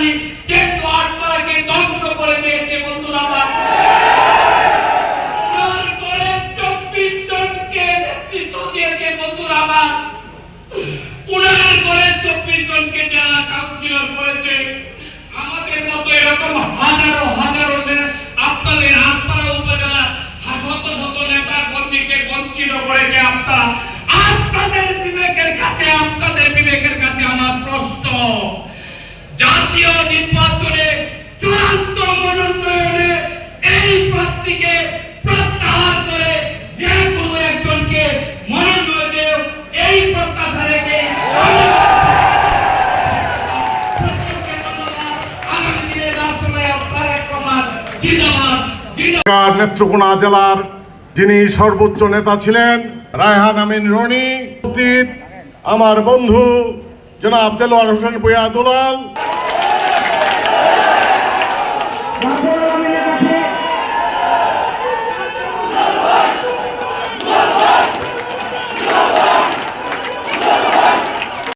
জানি কিন্তু আটবারকে ধ্বংস করে দিয়েছে বন্ধুরা উনার করে চব্বিশ জনকে যারা কাউন্সিলর করেছে, আমাদের মতো এরকম হাজারো হাজারো আপনাদের আপনারা উপজেলা শত শত নেতা কর্মীকে বঞ্চিত করেছে। আপনারা ঢাকার নেত্রকোনা জেলার যিনি সর্বোচ্চ নেতা ছিলেন, রায়হান আমিন রনি আমার বন্ধু জনাব দেলোয়ার হোসেন ভুয়া দুলাল।